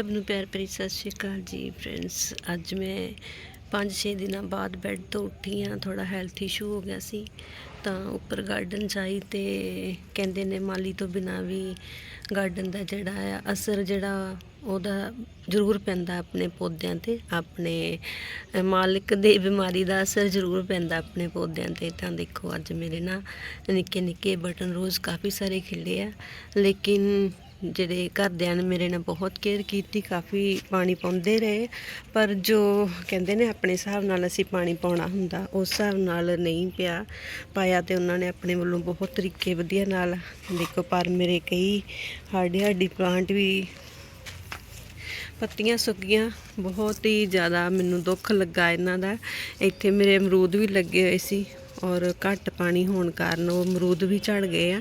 ਸਭ ਨੂੰ ਪਿਆਰ ਭਰੀ ਸਤਿ ਸ਼੍ਰੀ ਅਕਾਲ ਜੀ ਫਰੈਂਡਸ ਅੱਜ ਮੈਂ 5-6 ਦਿਨਾਂ ਬਾਅਦ ਬੈੱਡ ਤੋਂ ਉੱਠੀ ਹਾਂ ਥੋੜਾ ਹੈਲਥ ਇਸ਼ੂ ਹੋ ਗਿਆ ਸੀ। ਤਾਂ ਉੱਪਰ ਗਾਰਡਨ ਜਾਈ ਤੇ ਕਹਿੰਦੇ ਨੇ ਮਾਲੀ ਤੋਂ ਬਿਨਾ ਵੀ ਗਾਰਡਨ ਦਾ ਜਿਹੜਾ ਆ, ਅਸਰ ਜਿਹੜਾ ਉਹਦਾ ਜ਼ਰੂਰ ਪੈਂਦਾ ਆਪਣੇ ਪੌਦਿਆਂ ਤੇ। ਆਪਣੇ ਮਾਲਕ ਦੇ ਬਿਮਾਰੀ ਦਾ ਅਸਰ ਜ਼ਰੂਰ ਪੈਂਦਾ ਆਪਣੇ ਪੌਦਿਆਂ ਤੇ। ਤਾਂ ਦੇਖੋ ਅੱਜ ਮੇਰੇ ਨਾ ਨਿੱਕੇ ਨਿੱਕੇ ਬਟਨ ਰੋਜ਼ ਕਾਫੀ ਸਾਰੇ ਖਿਲੇ ਆ। ਲੇਕਿਨ ਜਿਹੜੇ ਘਰਦਿਆਂ ਨੇ ਮੇਰੇ ਨਾਲ ਬਹੁਤ ਕੇਅਰ ਕੀਤੀ, ਕਾਫੀ ਪਾਣੀ ਪਾਉਂਦੇ ਰਹੇ। ਪਰ ਜੋ ਕਹਿੰਦੇ ਨੇ ਆਪਣੇ ਹਿਸਾਬ ਨਾਲ ਅਸੀਂ ਪਾਣੀ ਪਾਉਣਾ ਹੁੰਦਾ, ਉਸ ਹਿਸਾਬ ਨਾਲ ਨਹੀਂ ਪਿਆ ਪਾਇਆ ਤੇ ਉਹਨਾਂ ਨੇ ਆਪਣੇ ਵੱਲੋਂ ਬਹੁਤ ਤਰੀਕੇ ਵਧੀਆ ਨਾਲ, ਦੇਖੋ ਪਰ ਮੇਰੇ ਕਈ ਹਾਡੀ ਹਾਡੀ ਪਲਾਂਟ ਵੀ ਪੱਤੀਆਂ ਸੁੱਕ ਗਈਆਂ ਬਹੁਤ ਹੀ ਜ਼ਿਆਦਾ ਮੈਨੂੰ ਦੁੱਖ ਲੱਗਾ ਇਹਨਾਂ ਦਾ। ਇੱਥੇ ਮੇਰੇ ਅਮਰੂਦ ਵੀ ਲੱਗੇ ਹੋਏ ਸੀ ਔਰ ਘੱਟ ਪਾਣੀ ਹੋਣ ਕਾਰਨ ਉਹ ਅਮਰੂਦ ਵੀ ਝੜ ਗਏ ਆ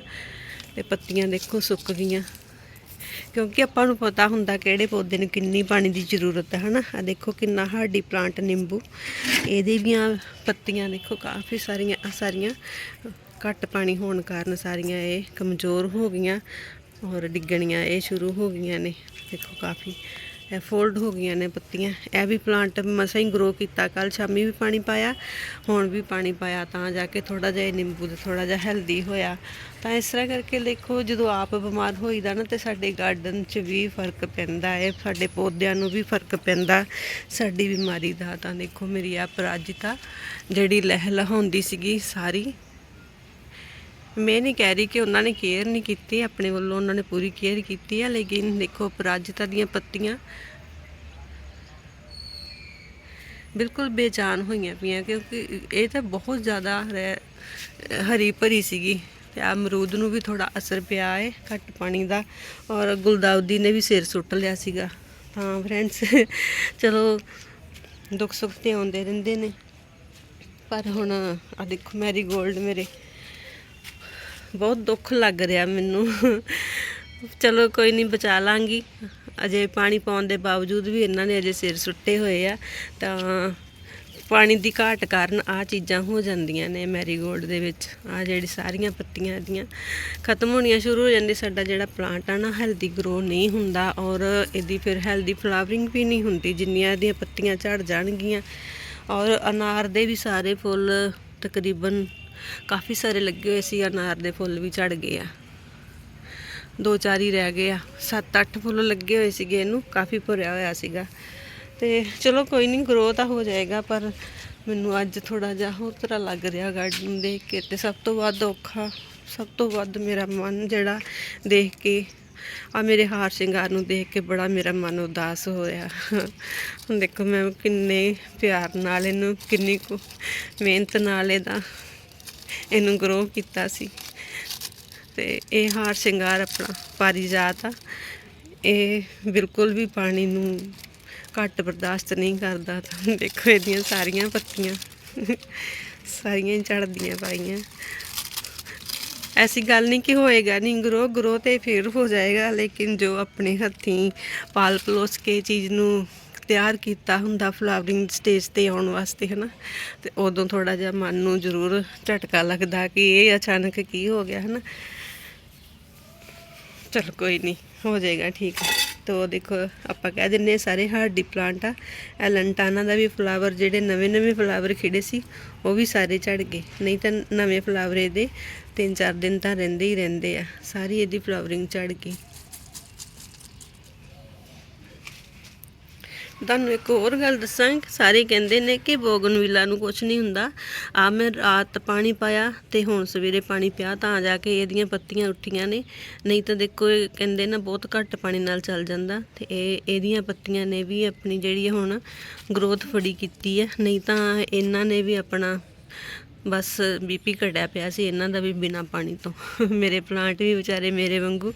ਤੇ ਪੱਤੀਆਂ ਦੇਖੋ ਸੁੱਕ ਗਈਆਂ। ਕਿਉਂਕਿ ਆਪਾਂ ਨੂੰ ਪਤਾ ਹੁੰਦਾ ਕਿਹੜੇ ਪੌਦੇ ਨੂੰ ਕਿੰਨੀ ਪਾਣੀ ਦੀ ਜ਼ਰੂਰਤ ਹੈ, ਹਨਾ? ਆ ਦੇਖੋ ਕਿੰਨਾ ਹਾਰਡੀ ਪਲਾਂਟ ਨਿੰਬੂ। ਇਹਦੇ ਵੀਆਂ ਪੱਤੀਆਂ ਦੇਖੋ, ਕਾਫੀ ਸਾਰੀਆਂ, ਆਹ ਸਾਰੀਆਂ ਘੱਟ ਪਾਣੀ ਹੋਣ ਕਾਰਨ ਸਾਰੀਆਂ ਇਹ ਕਮਜ਼ੋਰ ਹੋ ਗਈਆਂ ਔਰ ਡਿੱਗਣੀਆਂ ਇਹ ਸ਼ੁਰੂ ਹੋ ਗਈਆਂ ਨੇ। ਦੇਖੋ ਕਾਫੀ ਇਹ ਫੋਲਡ ਹੋ ਗਈਆਂ ਨੇ ਪੱਤੀਆਂ। ਇਹ ਵੀ ਪਲਾਂਟ ਮਸਾਂ ਹੀ ਗਰੋ ਕੀਤਾ। ਕੱਲ ਸ਼ਾਮੀ ਵੀ ਪਾਣੀ ਪਾਇਆ, ਹੁਣ ਵੀ ਪਾਣੀ ਪਾਇਆ ਤਾਂ ਜਾ ਕੇ ਥੋੜਾ ਜਿਹਾ ਇਹ ਨਿੰਬੂ ਦਾ ਥੋੜਾ ਜਿਹਾ ਹੈਲਦੀ ਹੋਇਆ। ਤਾਂ ਇਸ ਤਰ੍ਹਾਂ ਕਰਕੇ ਦੇਖੋ, ਜਦੋਂ ਆਪ ਬਿਮਾਰ ਹੋਈਦਾ ਨਾ ਤੇ ਸਾਡੇ ਗਾਰਡਨ 'ਚ ਵੀ ਫ਼ਰਕ ਪੈਂਦਾ ਹੈ। ਸਾਡੇ ਪੌਦਿਆਂ ਨੂੰ ਵੀ ਫ਼ਰਕ ਪੈਂਦਾ। ਸਾਡੀ ਬਿਮਾਰੀ ਦਾ ਤਾਂ ਦੇਖੋ ਮੇਰੀ ਆ ਪਰਾਜਿਤਾ ਜਿਹੜੀ ਲਹਿ ਲਹਾਉਂਦੀ ਸੀਗੀ ਸਾਰੀ ਮੈਂ ਨਹੀਂ ਕਹਿ ਰਹੀ ਕਿ ਉਹਨਾਂ ਨੇ ਕੇਅਰ ਨਹੀਂ ਕੀਤੀ, ਆਪਣੇ ਵੱਲੋਂ ਉਹਨਾਂ ਨੇ ਪੂਰੀ ਕੇਅਰ ਕੀਤੀ ਹੈ ਲੇਕਿਨ ਦੇਖੋ ਪਰਾਜਿਤਾ ਦੀਆਂ ਪੱਤੀਆਂ ਬਿਲਕੁਲ ਬੇਜਾਨ ਹੋਈਆਂ ਪਈਆਂ, ਕਿਉਂਕਿ ਇਹ ਤਾਂ ਬਹੁਤ ਜ਼ਿਆਦਾ ਰਹਿ- ਹਰੀ ਭਰੀ ਸੀਗੀ ਤੇ ਅਮਰੂਦ ਨੂੰ ਵੀ ਥੋੜਾ ਅਸਰ ਪਿਆ ਹੈ ਘੱਟ ਪਾਣੀ ਦਾ, ਔਰ ਗੁਲਦਾਉਦੀ ਨੇ ਵੀ ਸਿਰ ਸੁੱਟ ਲਿਆ ਸੀਗਾ। ਤਾਂ ਫਰੈਂਡਸ ਚਲੋ ਦੁੱਖ ਸੁੱਖ ਤੇ ਆਉਂਦੇ ਰਹਿੰਦੇ ਨੇ। ਪਰ ਹੁਣ ਆ ਦੇਖੋ, ਮੈਰੀ ਗੋਲਡ ਮੇਰੇ ਬਹੁਤ ਦੁੱਖ ਲੱਗ ਰਿਹਾ ਮੈਨੂੰ। ਚਲੋ ਕੋਈ ਨਹੀਂ ਬਚਾ ਲਾਂਗੀ। ਅਜੇ ਪਾਣੀ ਪਾਉਣ ਦੇ ਬਾਵਜੂਦ ਵੀ ਇਹਨਾਂ ਨੇ ਅਜੇ ਸਿਰ ਸੁੱਟੇ ਹੋਏ ਆ, ਤਾਂ ਪਾਣੀ ਦੀ ਘਾਟ ਕਾਰਨ ਆ ਚੀਜ਼ਾਂ ਹੋ ਜਾਂਦੀਆਂ ਨੇ ਮੈਰੀਗੋਲਡ ਦੇ ਵਿੱਚ। ਆ ਜਿਹੜੀ ਸਾਰੀਆਂ ਪੱਤੀਆਂ ਇਹਦੀਆਂ ਖਤਮ ਹੋਣੀਆਂ ਸ਼ੁਰੂ ਹੋ ਜਾਂਦੀ ਸਾਡਾ ਜਿਹੜਾ ਪਲਾਂਟ ਆ ਨਾ, ਹੈਲਦੀ ਗਰੋ ਨਹੀਂ ਹੁੰਦਾ ਔਰ ਇਹਦੀ ਫਿਰ ਹੈਲਦੀ ਫਲਾਵਰਿੰਗ ਵੀ ਨਹੀਂ ਹੁੰਦੀ, ਜਿੰਨੀਆਂ ਇਹਦੀਆਂ ਪੱਤੀਆਂ ਝੜ ਜਾਣਗੀਆਂ। ਔਰ ਅਨਾਰ ਦੇ ਵੀ ਸਾਰੇ ਫੁੱਲ ਤਕਰੀਬਨ ਕਾਫੀ ਸਾਰੇ ਲੱਗੇ ਹੋਏ ਸੀ, ਅਨਾਰ ਦੇ ਫੁੱਲ ਵੀ ਝੜ ਗਏ ਆ। ਦੋ ਚਾਰ ਹੀ ਰਹਿ ਗਏ ਆ। ਸੱਤ ਅੱਠ ਫੁੱਲ ਲੱਗੇ ਹੋਏ ਸੀਗੇ ਇਹਨੂੰ, ਕਾਫੀ ਭਰਿਆ ਹੋਇਆ ਸੀਗਾ। ਤੇ ਚਲੋ ਕੋਈ ਨਹੀਂ ਗਰੋ ਤਾਂ ਹੋ ਜਾਏਗਾ, ਪਰ ਮੈਨੂੰ ਅੱਜ ਥੋੜਾ ਜਿਹਾ ਹੋਰ ਤਰ੍ਹਾਂ ਲੱਗ ਰਿਹਾ ਗਾਰਡਨ ਦੇਖ ਕੇ ਤੇ ਸਭ ਤੋਂ ਵੱਧ ਔਖਾ, ਸਭ ਤੋਂ ਵੱਧ ਮੇਰਾ ਮਨ ਜਿਹੜਾ ਦੇਖ ਕੇ ਆ ਮੇਰੇ ਹਾਰ ਸ਼ਿੰਗਾਰ ਨੂੰ ਦੇਖ ਕੇ ਬੜਾ ਮੇਰਾ ਮਨ ਉਦਾਸ ਹੋਇਆ ਹੁਣ ਦੇਖੋ ਮੈਂ ਕਿੰਨੇ ਪਿਆਰ ਨਾਲ ਇਹਨੂੰ, ਕਿੰਨੀ ਕੁ ਮਿਹਨਤ ਨਾਲ ਇਹਦਾ ਇਹਨੂੰ ਗਰੋ ਕੀਤਾ ਸੀ। ਤੇ ਇਹ ਹਾਰ ਸ਼ਿੰਗਾਰ ਆਪਣਾ ਪਾਰੀਜਾਤ ਆ। ਇਹ ਬਿਲਕੁਲ ਵੀ ਪਾਣੀ ਨੂੰ ਘੱਟ ਬਰਦਾਸ਼ਤ ਨਹੀਂ ਕਰਦਾ ਤਾਂ ਦੇਖੋ ਇਹਦੀਆਂ ਸਾਰੀਆਂ ਪੱਤੀਆਂ, ਸਾਰੀਆਂ ਹੀ ਝੜਦੀਆਂ ਪਾਈਆਂ। ਐਸੀ ਗੱਲ ਨਹੀਂ ਕਿ ਹੋਏਗਾ ਨਹੀਂ ਗਰੋ ਗਰੋ ਤੇ ਫਿਰ ਹੋ ਜਾਏਗਾ, ਲੇਕਿਨ ਜੋ ਆਪਣੇ ਹੱਥੀਂ ਪਾਲ ਪਲੋਸ ਕੇ ਚੀਜ਼ ਨੂੰ ਤਿਆਰ ਕੀਤਾ ਹੁੰਦਾ ਫਲਾਵਰਿੰਗ ਸਟੇਜ ਤੇ ਆਉਣ ਵਾਸਤੇ, ਹਨਾ? ਤੇ ਉਦੋਂ ਥੋੜਾ ਜਿਹਾ ਮਨ ਨੂੰ ਜ਼ਰੂਰ ਝਟਕਾ ਲੱਗਦਾ ਕਿ ਇਹ ਅਚਾਨਕ ਕੀ ਹੋ ਗਿਆ, ਹਨਾ? ਚਲ, ਕੋਈ ਨਹੀਂ, ਹੋ ਜਾਏਗਾ, ਠੀਕ ਹੈ ਤੋ ਦੇਖੋ, ਆਪਾਂ ਕਹਿ ਦਿੰਨੇ ਸਾਰੇ ਹਾਰਡੀ ਪਲਾਂਟ ਆ। ਐਲੰਟਾਨਾ ਦਾ ਵੀ ਫਲਾਵਰ, ਜਿਹੜੇ ਨਵੇਂ ਨਵੇਂ ਫਲਾਵਰ ਖਿੜੇ ਸੀ, ਉਹ ਵੀ ਸਾਰੇ ਝੜ ਗਏ। ਨਹੀਂ ਤਾਂ ਨਵੇਂ ਫਲਾਵਰ ਇਹਦੇ ਤਿੰਨ ਚਾਰ ਦਿਨ ਤਾਂ ਰਹਿੰਦੇ ਹੀ ਰਹਿੰਦੇ ਆ। ਸਾਰੀ ਇਹਦੀ ਫਲਾਵਰਿੰਗ ਝੜ ਗਈ। ਤੁਹਾਨੂੰ ਇੱਕ ਹੋਰ ਗੱਲ ਦੱਸਾਂ, ਸਾਰੇ ਕਹਿੰਦੇ ਨੇ ਕਿ ਬੋਗਨਵਿਲਾ ਨੂੰ ਕੁਝ ਨਹੀਂ ਹੁੰਦਾ। ਆ ਮੈਂ ਰਾਤ ਪਾਣੀ ਪਾਇਆ ਤੇ ਹੁਣ ਸਵੇਰੇ ਪਾਣੀ ਪਿਆ ਤਾਂ ਜਾ ਕੇ ਇਹਦੀਆਂ ਪੱਤੀਆਂ ਉੱਠੀਆਂ ਨੇ। ਨਹੀਂ ਤਾਂ ਦੇਖੋ, ਇਹ ਕਹਿੰਦੇ ਨਾ ਬਹੁਤ ਘੱਟ ਪਾਣੀ ਨਾਲ ਚੱਲ ਜਾਂਦਾ ਤੇ ਇਹ ਇਹਦੀਆਂ ਪੱਤੀਆਂ ਨੇ ਵੀ ਆਪਣੀ ਜਿਹੜੀ ਹੁਣ ਗਰੋਥ ਫੜੀ ਕੀਤੀ ਹੈ ਨਹੀਂ ਤਾਂ ਇਹਨਾਂ ਨੇ ਵੀ ਆਪਣਾ ਬਸ ਬੀਪੀ ਘਟਿਆ ਪਿਆ ਸੀ, ਇਹਨਾਂ ਦਾ ਵੀ ਬਿਨਾ ਪਾਣੀ ਤੋਂ। ਮੇਰੇ ਪਲਾਂਟ ਵੀ ਵਿਚਾਰੇ ਮੇਰੇ ਵਾਂਗੂ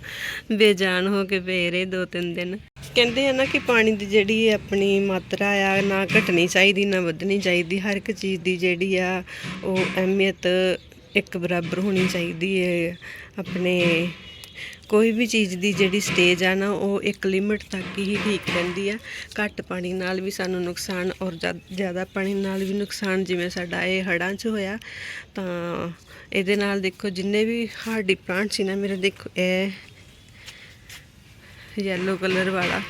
ਬੇਜਾਨ ਹੋ ਕੇ ਪਏ ਰਹੇ ਦੋ ਤਿੰਨ ਦਿਨ। ਕਹਿੰਦੇ ਆ ਨਾ ਕਿ ਪਾਣੀ ਦੀ ਜਿਹੜੀ ਆਪਣੀ ਮਾਤਰਾ ਆ, ਨਾ ਘਟਣੀ ਚਾਹੀਦੀ, ਨਾ ਵਧਣੀ ਚਾਹੀਦੀ। ਹਰ ਇੱਕ ਚੀਜ਼ ਦੀ ਜਿਹੜੀ ਆ, ਉਹ ਅਹਿਮੀਅਤ ਇੱਕ ਬਰਾਬਰ ਹੋਣੀ ਚਾਹੀਦੀ ਹੈ ਆਪਣੇ ਕੋਈ ਵੀ ਚੀਜ਼ ਦੀ ਜਿਹੜੀ ਸਟੇਜ ਆ ਨਾ, ਉਹ ਇੱਕ ਲਿਮਿਟ ਤੱਕ ਹੀ ਠੀਕ ਰਹਿੰਦੀ ਆ। ਘੱਟ ਪਾਣੀ ਨਾਲ ਵੀ ਸਾਨੂੰ ਨੁਕਸਾਨ ਔਰ ਜਦ- ਜ਼ਿਆਦਾ ਪਾਣੀ ਨਾਲ ਵੀ ਨੁਕਸਾਨ, ਜਿਵੇਂ ਸਾਡਾ ਇਹ ਹੜਾਂ 'ਚ ਹੋਇਆ, ਤਾਂ ਇਹਦੇ ਨਾਲ ਦੇਖੋ ਜਿੰਨੇ ਵੀ ਹਾਰਡੀ ਪਲਾਂਟ ਸੀ ਨਾ, ਮੇਰੇ ਦੇਖੋ, ਇਹ ਯੈਲੋ ਕਲਰ ਵਾਲਾ।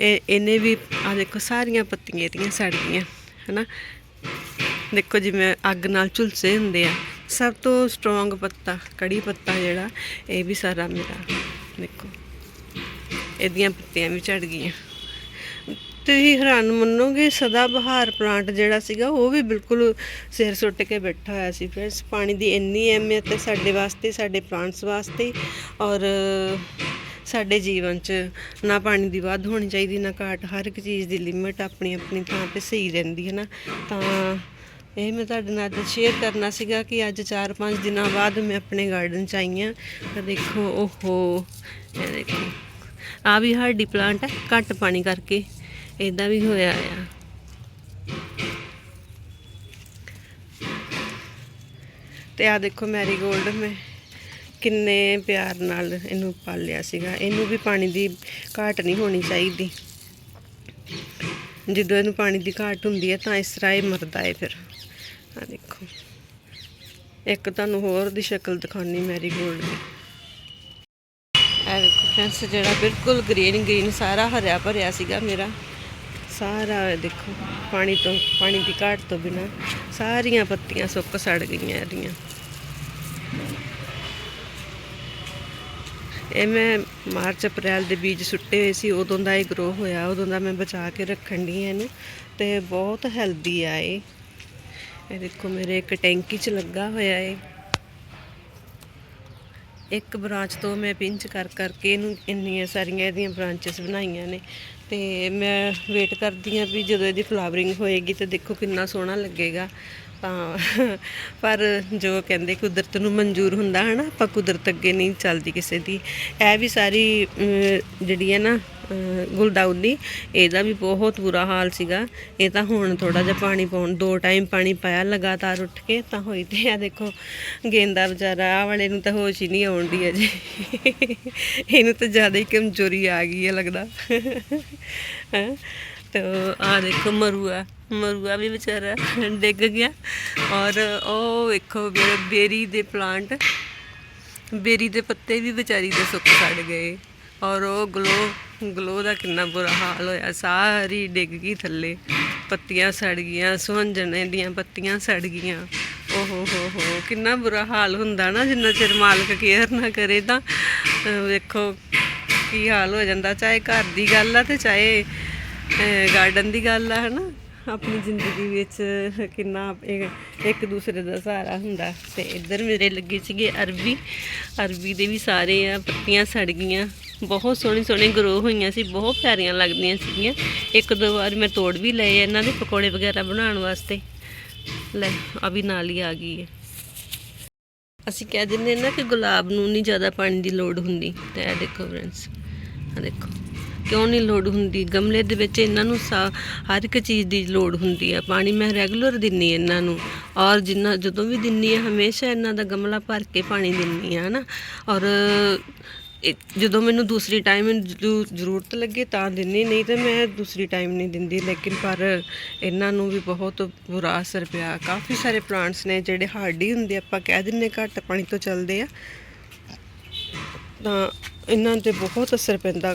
ਇਹ, ਇਹਨੇ ਵੀ ਆ ਦੇਖੋ ਸਾਰੀਆਂ ਪੱਤੀਆਂ ਇਹਦੀਆਂ ਸੜ ਗਈਆਂ, ਹਨਾ। ਦੇਖੋ ਜਿਵੇਂ ਅੱਗ ਨਾਲ ਝੁਲਸੇ ਹੁੰਦੇ ਆ। ਸਭ ਤੋਂ ਸਟਰੋਂਗ ਪੱਤਾ, ਕੜੀ ਪੱਤਾ ਜਿਹੜਾ, ਇਹ ਵੀ ਸਾਰਾ ਮੇਰਾ, ਦੇਖੋ। ਇਹਦੀਆਂ ਪੱਤੀਆਂ ਵੀ ਝੜ ਗਈਆਂ। ਤੁਸੀਂ ਹੈਰਾਨ ਮੰਨੋਗੇ, ਸਦਾ ਬਹਾਰ ਪਲਾਂਟ ਜਿਹੜਾ ਸੀਗਾ, ਉਹ ਵੀ ਬਿਲਕੁਲ ਸਿਰ ਸੁੱਟ ਕੇ ਬੈਠਾ ਹੋਇਆ ਸੀ ਫਰੈਂਡਸ ਪਾਣੀ ਦੀ ਇੰਨੀ ਅਹਿਮੀਅਤ ਹੈ ਸਾਡੇ ਵਾਸਤੇ, ਸਾਡੇ ਪਲਾਂਟਸ ਵਾਸਤੇ। ਔਰ ਸਾਡੇ ਜੀਵਨ 'ਚ ਨਾ ਪਾਣੀ ਦੀ ਵੱਧ ਹੋਣੀ ਚਾਹੀਦੀ, ਨਾ ਘਾਟ। ਹਰ ਇੱਕ ਚੀਜ਼ ਦੀ ਲਿਮਿਟ ਆਪਣੀ ਆਪਣੀ ਥਾਂ ਤੇ ਸਹੀ ਰਹਿੰਦੀ ਹੈ ਨਾ। ਤਾਂ ਇਹ ਮੈਂ ਤੁਹਾਡੇ ਨਾਲ ਅੱਜ ਸ਼ੇਅਰ ਕਰਨਾ ਸੀਗਾ ਕਿ ਅੱਜ 4-5 ਦਿਨਾਂ ਬਾਅਦ ਮੈਂ ਆਪਣੇ ਗਾਰਡਨ 'ਚ ਆਈ ਹਾਂ। ਤਾਂ ਦੇਖੋ, ਓਹੋ, ਇਹ ਦੇਖੋ। ਆ ਵੀ ਹਾਰਡੀ ਪਲਾਂਟ ਹੈ, ਘੱਟ ਪਾਣੀ ਕਰਕੇ ਇਦਾਂ ਵੀ ਹੋਇਆ ਆ। ਤੇ ਆ ਦੇਖੋ, ਮੈਰੀਗੋਲਡ ਮੈਂ ਕਿੰਨੇ ਪਿਆਰ ਨਾਲ ਇਹਨੂੰ ਪਾਲਿਆ ਸੀਗਾ। ਇਹਨੂੰ ਵੀ ਪਾਣੀ ਦੀ ਘਾਟ ਨਹੀਂ ਹੋਣੀ ਚਾਹੀਦੀ। ਜਦੋਂ ਇਹਨੂੰ ਪਾਣੀ ਦੀ ਘਾਟ ਹੁੰਦੀ ਹੈ ਤਾਂ ਇਸ ਤਰ੍ਹਾਂ ਇਹ ਮਰਦਾ ਹੈ ਫਿਰ। ਆ ਦੇਖੋ। ਇੱਕ ਤੁਹਾਨੂੰ ਹੋਰ ਦੀ ਸ਼ਕਲ ਦਿਖਾਉਣੀ ਮੈਰੀਗੋਲਡ ਦੀ। ਇਹ ਦੇਖੋ ਫਰੈਂਡਸ, ਜਿਹੜਾ ਬਿਲਕੁਲ ਗ੍ਰੀਨ ਗ੍ਰੀਨ ਸਾਰਾ ਹਰਿਆ ਭਰਿਆ ਸੀਗਾ ਮੇਰਾ। ਸਾਰਾ ਦੇਖੋ, ਪਾਣੀ ਤੋਂ, ਪਾਣੀ ਦੀ ਘਾਟ ਤੋਂ ਬਿਨਾ ਸਾਰੀਆਂ ਪੱਤੀਆਂ ਸੁੱਕ ਸੜ ਗਈਆਂ ਇਹਦੀਆਂ। ਇਹ ਮੈਂ ਮਾਰਚ, ਅਪ੍ਰੈਲ ਦੇ ਬੀਜ ਸੁੱਟੇ ਹੋਏ ਸੀ, ਉਦੋਂ ਦਾ ਇਹ ਗਰੋ ਹੋਇਆ, ਉਦੋਂ ਦਾ ਮੈਂ ਬਚਾ ਕੇ ਰੱਖਣ ਦੀ ਇਹਨੂੰ ਤੇ ਬਹੁਤ ਹੈਲਦੀ ਆ ਇਹ। ਇਹ ਦੇਖੋ ਮੇਰੇ ਇੱਕ ਟੈਂਕੀ 'ਚ ਲੱਗਾ ਹੋਇਆ ਏ ਇੱਕ ਬ੍ਰਾਂਚ ਤੋਂ ਮੈਂ ਪਿੰਚ ਕਰ ਕਰਕੇ ਇਹਨੂੰ ਇੰਨੀਆਂ ਸਾਰੀਆਂ ਇਹਦੀਆਂ ਬ੍ਰਾਂਚਸ ਬਣਾਈਆਂ ਨੇ ਤੇ ਮੈਂ ਵੇਟ ਕਰਦੀ ਹਾਂ ਵੀ ਜਦੋਂ ਇਹਦੀ ਫਲਾਵਰਿੰਗ ਹੋਏਗੀ ਤੇ ਦੇਖੋ ਕਿੰਨਾ ਸੋਹਣਾ ਲੱਗੇਗਾ। ਤਾਂ ਪਰ ਜੋ ਕਹਿੰਦੇ ਕੁਦਰਤ ਨੂੰ ਮਨਜ਼ੂਰ ਹੁੰਦਾ ਹੈ ਨਾ ਆਪਾਂ ਕੁਦਰਤ ਅੱਗੇ ਨਹੀਂ ਚੱਲਦੀ ਕਿਸੇ ਦੀ। ਇਹ ਵੀ ਸਾਰੀ ਜਿਹੜੀ ਹੈ ਨਾ ਗੁਲਦਾਉਦੀ ਇਹਦਾ ਵੀ ਬਹੁਤ ਬੁਰਾ ਹਾਲ ਸੀਗਾ। ਇਹ ਤਾਂ ਹੁਣ ਥੋੜਾ ਜਿਹਾ ਪਾਣੀ ਪਾਉਣ, ਦੋ ਟਾਈਮ ਪਾਣੀ ਪਾਇਆ ਲਗਾਤਾਰ ਉੱਠ ਕੇ, ਤਾਂ ਹੋਈ ਤੇ ਆ ਦੇਖੋ, ਗੇਂਦਾ ਵਿਚਾਰਾ ਆ ਵਾਲੇ ਨੂੰ ਤਾਂ ਹੋਸ਼ ਹੀ ਨਹੀਂ ਆਉਂਦੀ ਅਜੇ। ਇਹਨੂੰ ਤਾਂ ਜ਼ਿਆਦਾ ਹੀ ਕਮਜ਼ੋਰੀ ਆ ਗਈ ਹੈ ਲੱਗਦਾ। ਹੈ? ਤੇ ਆ ਦੇਖੋ ਮਰੂਆ ਮਰੂਆ ਵੀ ਵਿਚਾਰਾ ਡਿੱਗ ਗਿਆ। ਔਰ ਉਹ ਵੇਖੋ, ਬੇਰੀ ਦੇ ਪਲਾਂਟ ਬੇਰੀ ਦੇ ਪੱਤੇ ਵੀ ਵਿਚਾਰੀ ਦੇ ਸੁੱਕ ਸੜ ਗਏ। ਔਰ ਉਹ ਗਲੋ ਗਲੋ ਦਾ ਕਿੰਨਾ ਬੁਰਾ ਹਾਲ ਹੋਇਆ। ਸਾਰੀ ਡਿੱਗ ਗਈ ਥੱਲੇ। ਪੱਤੀਆਂ ਸੜ ਗਈਆਂ ਸੁਹੰਜਣੇ ਦੀਆਂ ਪੱਤੀਆਂ ਸੜ ਗਈਆਂ। ਓਹੋ ਹੋ ਹੋ, ਕਿੰਨਾ ਬੁਰਾ ਹਾਲ ਹੁੰਦਾ ਨਾ, ਜਿੰਨਾ ਚਿਰ ਮਾਲਕ ਕੇਅਰ ਨਾ ਕਰੇ ਤਾਂ। ਵੇਖੋ ਕੀ ਹਾਲ ਹੋ ਜਾਂਦਾ, ਚਾਹੇ ਘਰ ਦੀ ਗੱਲ ਆ ਤੇ ਚਾਹੇ ਗਾਰਡਨ ਦੀ ਗੱਲ ਆ, ਹਨਾ। ਆਪਣੀ ਜ਼ਿੰਦਗੀ ਵਿੱਚ ਕਿੰਨਾ ਇੱਕ- ਦੂਸਰੇ ਦਾ ਸਹਾਰਾ ਹੁੰਦਾ। ਤੇ ਇੱਧਰ ਮੇਰੇ ਲੱਗੇ ਸੀਗੇ ਅਰਬੀ। ਅਰਬੀ ਦੇ ਵੀ ਸਾਰੇ ਆ, ਪੱਤੀਆਂ ਸੜ ਗਈਆਂ। ਬਹੁਤ ਸੋਹਣੇ ਸੋਹਣੀ ਗਰੋ ਹੋਈਆਂ ਸੀ, ਬਹੁਤ ਪਿਆਰੀਆਂ ਲੱਗਦੀਆਂ ਸੀਗੀਆਂ। ਇੱਕ ਦੋ ਵਾਰ ਮੈਂ ਤੋੜ ਵੀ ਲਏ ਇਹਨਾਂ ਦੇ ਪਕੌੜੇ ਵਗੈਰਾ ਬਣਾਉਣ ਵਾਸਤੇ। ਲੈ, ਆ ਵੀ ਨਾਲ ਹੀ ਆ ਗਈ ਹੈ। ਅਸੀਂ ਕਹਿ ਦਿੰਦੇ ਨਾ ਕਿ ਗੁਲਾਬ ਨੂੰ ਨਹੀਂ ਜ਼ਿਆਦਾ ਪਾਣੀ ਦੀ ਲੋੜ ਹੁੰਦੀ, ਤੇ ਇਹ ਦੇਖੋ ਫਰੈਂਡਸ ਆ ਦੇਖੋ। ਕਿਉਂ ਨਹੀਂ ਲੋੜ ਹੁੰਦੀ? ਗਮਲੇ ਦੇ ਵਿੱਚ ਇਹਨਾਂ ਨੂੰ ਸਾ- ਹਰ ਇੱਕ ਚੀਜ਼ ਦੀ ਲੋੜ ਹੁੰਦੀ ਆ। ਪਾਣੀ ਮੈਂ ਰੈਗੂਲਰ ਦਿੰਨੀ ਇਹਨਾਂ ਨੂੰ। ਔਰ ਜਿੰਨਾ, ਜਦੋਂ ਵੀ ਦਿੰਨੀ ਆ ਹਮੇਸ਼ਾ ਇਹਨਾਂ ਦਾ ਗਮਲਾ ਭਰ ਕੇ ਪਾਣੀ ਦਿੰਨੀ ਆ ਹਨਾ। ਔਰ ਜਦੋਂ ਮੈਨੂੰ ਦੂਸਰੀ ਟਾਈਮ ਜ਼ਰੂਰਤ ਲੱਗੇ ਤਾਂ ਦਿੰਨੀ ਨਹੀਂ ਤਾਂ ਮੈਂ ਦੂਸਰੀ ਟਾਈਮ ਨਹੀਂ ਦਿੰਦੀ। ਲੇਕਿਨ ਪਰ ਇਹਨਾਂ ਨੂੰ ਵੀ ਬਹੁਤ ਬੁਰਾ ਅਸਰ ਪਿਆ। ਕਾਫੀ ਸਾਰੇ ਪਲਾਂਟਸ ਨੇ ਜਿਹੜੇ ਹਾਰਡੀ ਹੁੰਦੇ ਆਪਾਂ ਕਹਿ ਦਿੰਨੇ ਘੱਟ ਪਾਣੀ ਤੋਂ ਚੱਲਦੇ ਆ। ਤਾਂ ਇਹਨਾਂ ਤੇ ਬਹੁਤ ਅਸਰ ਪੈਂਦਾ।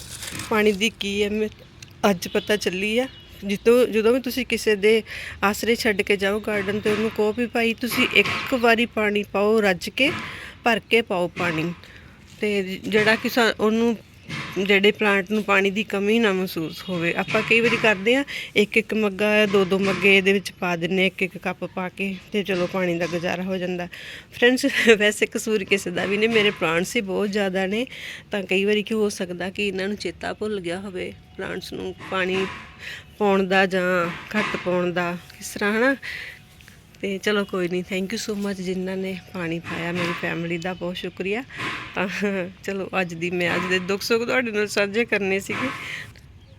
ਪਾਣੀ ਦੀ ਕੀ ਹੈ ਅੱਜ ਪਤਾ ਚੱਲੀ ਆ। ਜਦੋਂ ਜਦੋਂ ਵੀ ਤੁਸੀਂ ਕਿਸੇ ਦੇ ਆਸਰੇ ਛੱਡ ਕੇ ਜਾਓ ਗਾਰਡਨ ਤੇ, ਉਹਨੂੰ ਕਹੋ ਵੀ ਭਾਈ ਤੁਸੀਂ ਇੱਕ ਵਾਰੀ ਪਾਣੀ ਪਾਓ, ਰੱਜ ਕੇ ਭਰ ਕੇ ਪਾਓ ਪਾਣੀ। ਤੇ ਜਿਹੜਾ ਕਿ ਸਾ- ਉਹਨੂੰ ਜਿਹੜੇ ਪਲਾਂਟ ਨੂੰ ਪਾਣੀ ਦੀ ਕਮੀ ਨਾ ਮਹਿਸੂਸ ਹੋਵੇ। ਆਪਾਂ ਕਈ ਵਾਰੀ ਕਰਦੇ ਆ ਇੱਕ ਇੱਕ ਮੱਗਾ ਦੋ ਦੋ ਮੱਗੇ ਇਹਦੇ ਵਿੱਚ ਪਾ ਦਿੰਨੇ ਇੱਕ ਇੱਕ ਕੱਪ ਪਾ ਕੇ ਤੇ ਚਲੋ ਪਾਣੀ ਦਾ ਗੁਜ਼ਾਰਾ ਹੋ ਜਾਂਦਾ। ਫਰੈਂਡਸ ਵੈਸੇ ਕਸੂਰ ਕਿਸੇ ਦਾ ਵੀ ਨਹੀਂ, ਮੇਰੇ ਪਲਾਂਟਸ ਹੀ ਬਹੁਤ ਜ਼ਿਆਦਾ ਨੇ। ਤਾਂ ਕਈ ਵਾਰੀ ਕੀ ਹੋ ਸਕਦਾ ਕਿ ਇਹਨਾਂ ਨੂੰ ਚੇਤਾ ਭੁੱਲ ਗਿਆ ਹੋਵੇ ਪਲਾਂਟਸ ਨੂੰ ਪਾਣੀ ਪਾਉਣ ਦਾ ਜਾਂ ਘੱਟ ਪਾਉਣ ਦਾ, ਕਿਸ ਤਰ੍ਹਾਂ ਹਨਾ? ਤੇ ਚਲੋ ਕੋਈ ਨਹੀਂ ਥੈਂਕ ਯੂ ਸੋ ਮਚ ਜਿਨ੍ਹਾਂ ਨੇ ਪਾਣੀ ਪਾਇਆ, ਮੇਰੀ ਫੈਮਿਲੀ ਦਾ ਬਹੁਤ ਸ਼ੁਕਰੀਆ। ਤਾਂ ਚਲੋ ਅੱਜ ਦੀ, ਮੈਂ ਅੱਜ ਦੇ ਦੁੱਖ ਸੁੱਖ ਤੁਹਾਡੇ ਨਾਲ ਸਾਂਝੇ ਕਰਨੇ ਸੀਗੇ।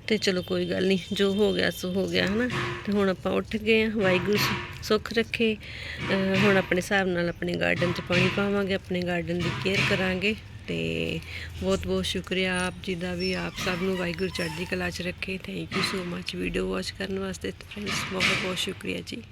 ਤੇ ਚਲੋ ਕੋਈ ਗੱਲ ਨਹੀਂ, ਜੋ ਹੋ ਗਿਆ ਸੋ ਹੋ ਗਿਆ, ਹਨਾ। ਤੇ ਹੁਣ ਆਪਾਂ ਉੱਠ ਗਏ ਆ ਵਾਹਿਗੁਰੂ ਸੁ- ਸੁੱਖ ਰੱਖੇ। ਹੁਣ ਆਪਣੇ ਹਿਸਾਬ ਨਾਲ ਆਪਣੇ ਗਾਰਡਨ 'ਚ ਪਾਣੀ ਪਾਵਾਂਗੇ, ਆਪਣੇ ਗਾਰਡਨ ਦੀ ਕੇਅਰ ਕਰਾਂਗੇ। ਤੇ ਬਹੁਤ ਬਹੁਤ ਸ਼ੁਕਰੀਆ ਆਪ ਜੀ ਦਾ ਵੀ, ਆਪ ਸਭ ਨੂੰ ਵਾਹਿਗੁਰੂ ਚੜ੍ਹਦੀ ਕਲਾ 'ਚ ਰੱਖੇ। Thank you so much video watch ਕਰਨ ਵਾਸਤੇ। ਫਰੈਂਡਸ ਬਹੁਤ ਬਹੁਤ ਸ਼ੁਕਰੀਆ ਜੀ।